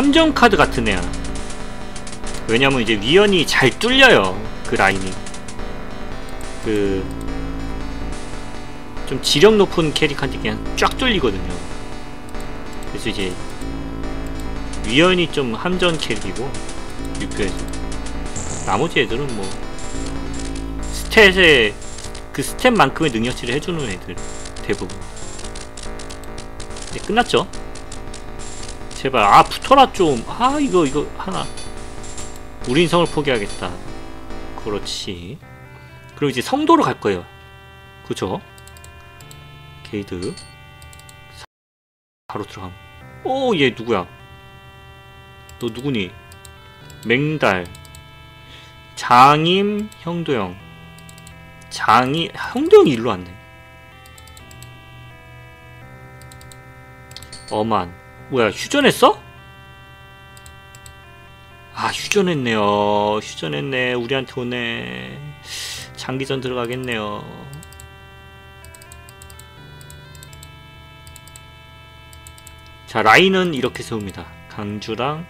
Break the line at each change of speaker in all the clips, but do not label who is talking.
함정 카드 같은 애야. 왜냐면 이제 위연이 잘 뚫려요 그 라인이. 그 좀 지력 높은 캐릭한테 그냥 쫙 뚫리거든요. 그래서 이제 위연이 좀 함정 캐릭이고 유표에서. 나머지 애들은 뭐 스탯에 그 스탯만큼의 능력치를 해주는 애들 대부분. 네, 끝났죠? 제발. 아 붙어라 좀 아 이거 이거 하나. 우린 성을 포기하겠다. 그렇지. 그리고 이제 성도로 갈 거예요. 그죠? 게이드. 바로 들어감. 오얘 누구야? 너 누구니? 맹달. 장임 형도형. 장이 형도형이 일로 왔네. 어만 뭐야 휴전했어? 아 휴전했네요. 휴전했네. 우리한테 오네. 장기전 들어가겠네요. 자 라인은 이렇게 세웁니다. 강주랑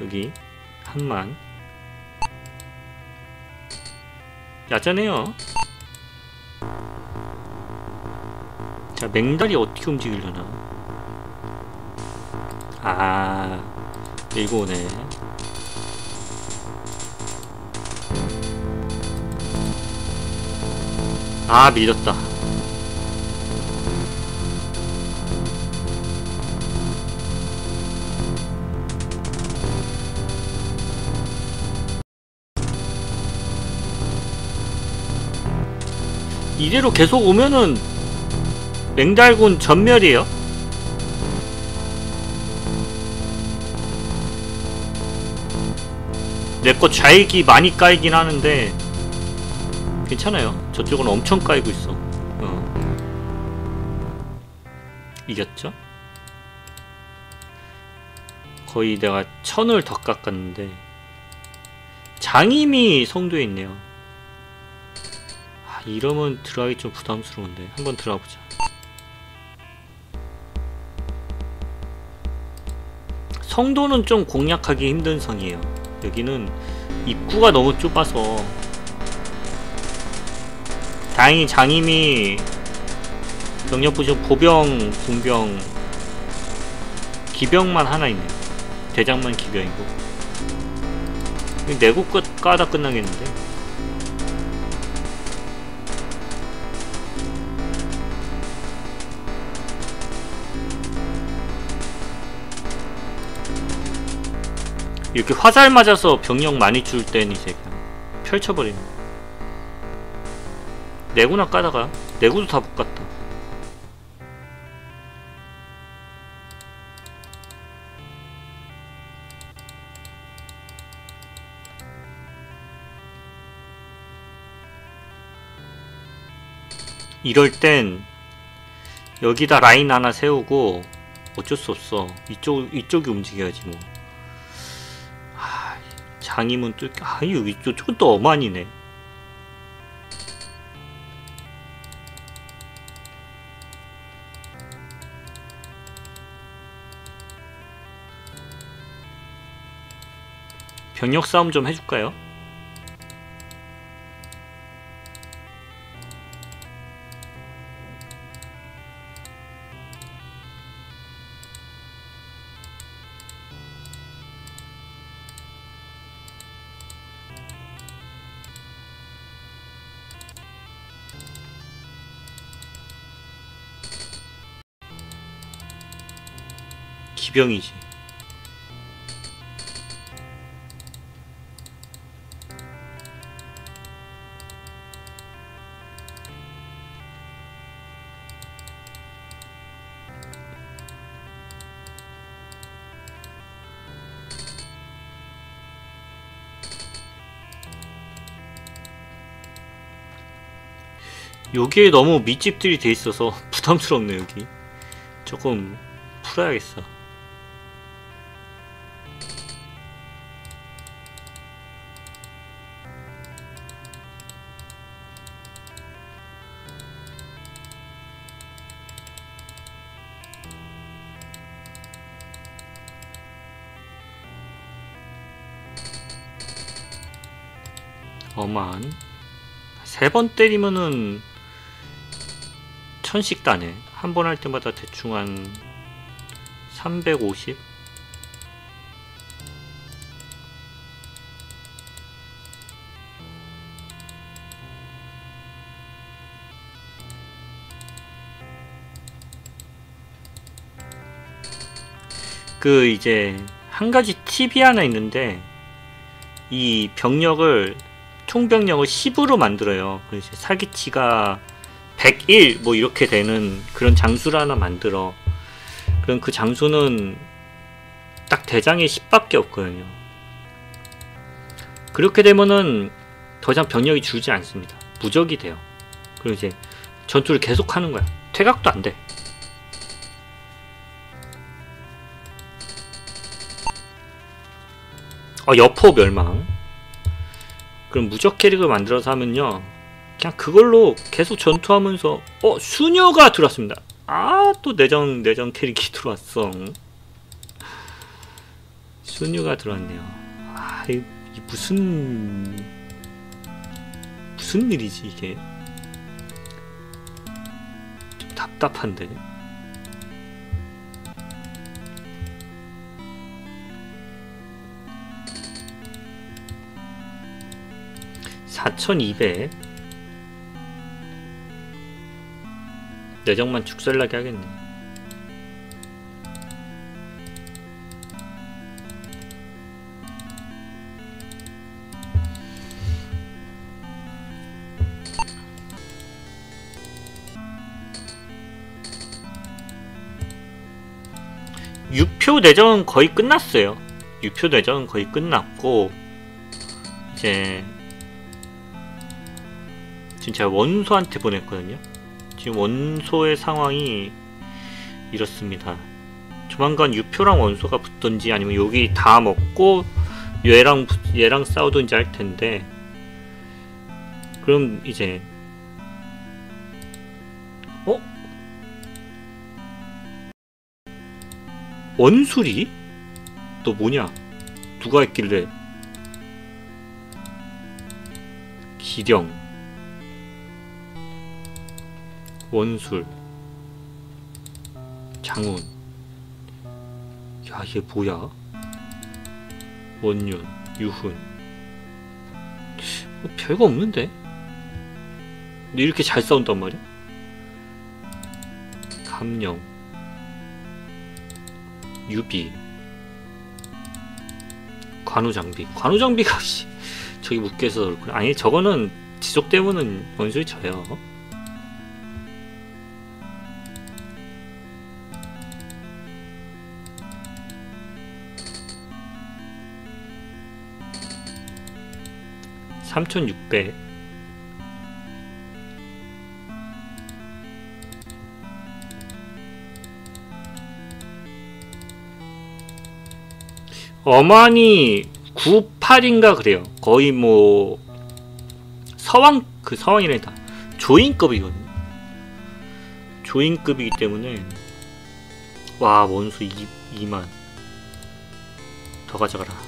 여기 한만. 야자네요. 자 맹달이 어떻게 움직이려나 아 밀고 오네 아 밀렸다. 이대로 계속 오면은 맹달군 전멸이에요 내거 좌익이 많이 까이긴 하는데 괜찮아요. 저쪽은 엄청 까이고 있어. 어. 이겼죠? 거의 내가 천을 더 깎았는데 장임이 성도에 있네요. 아, 이러면 들어가기 좀 부담스러운데 한번 들어가보자. 성도는 좀 공략하기 힘든 성이에요 여기는 입구가 너무 좁아서 다행히 장임이 병력 부족 보병, 군병, 기병만 하나 있네요. 대장만 기병이고. 내국 끝 까다 끝나겠는데. 이렇게 화살 맞아서 병력 많이 줄땐 이제 그냥 펼쳐버리는 내구나 까다가 내구도 다 못 갔다. 이럴 땐 여기다 라인 하나 세우고 어쩔 수 없어. 이쪽 이쪽이 움직여야지 뭐 장이문 뚫 아유 이쪽은 또 어만이네 병력 싸움 좀 해줄까요? 기병이지. 여기에 너무 밑집들이 돼 있어서 부담스럽네 여기 조금 풀어야겠어 어만 세 번 때리면은 천씩 따네 한 번 할 때마다 대충 한 350? 그 이제 한 가지 팁이 하나 있는데 이 병력을 총병력을 10으로 만들어요. 그래서 사기치가 101 뭐 이렇게 되는 그런 장수를 하나 만들어. 그럼 그 장수는 딱 대장에 10밖에 없거든요. 그렇게 되면은 더 이상 병력이 줄지 않습니다. 무적이 돼요. 그리고 이제 전투를 계속 하는 거야. 퇴각도 안 돼. 어, 여포 멸망. 그럼 무적 캐릭을 만들어서 하면요. 그냥 그걸로 계속 전투하면서 어 수녀가 들어왔습니다. 아 또 내정 내정 캐릭이 들어왔어. 수녀가 들어왔네요. 아 이, 이 무슨 무슨 일이지 이게? 좀 답답한데. 4200 내정만 축살나게 하겠네. 유표 내정은 거의 끝났어요. 유표 내정은 거의 끝났고 이제 지금 제가 원소한테 보냈거든요. 지금 원소의 상황이 이렇습니다. 조만간 유표랑 원소가 붙던지 아니면 여기 다 먹고 얘랑 얘랑 싸우든지 할 텐데 그럼 이제 어? 원술이? 너 뭐냐? 누가 했길래 기령 원술 장운 야 얘 뭐야? 원윤 유훈. 뭐 별거 없는데? 근데 이렇게 잘 싸운단 말이야? 감령 유비 관우장비. 관우장비가 저기 묶여서 그렇구나. 아니 저거는 지속되면은 원술이 져요 3600 어만이 98인가 그래요. 거의 뭐 서왕 그 서왕이래다 조인급이거든요. 조인급이기 때문에 와 원수 2, 2만 더 가져가라.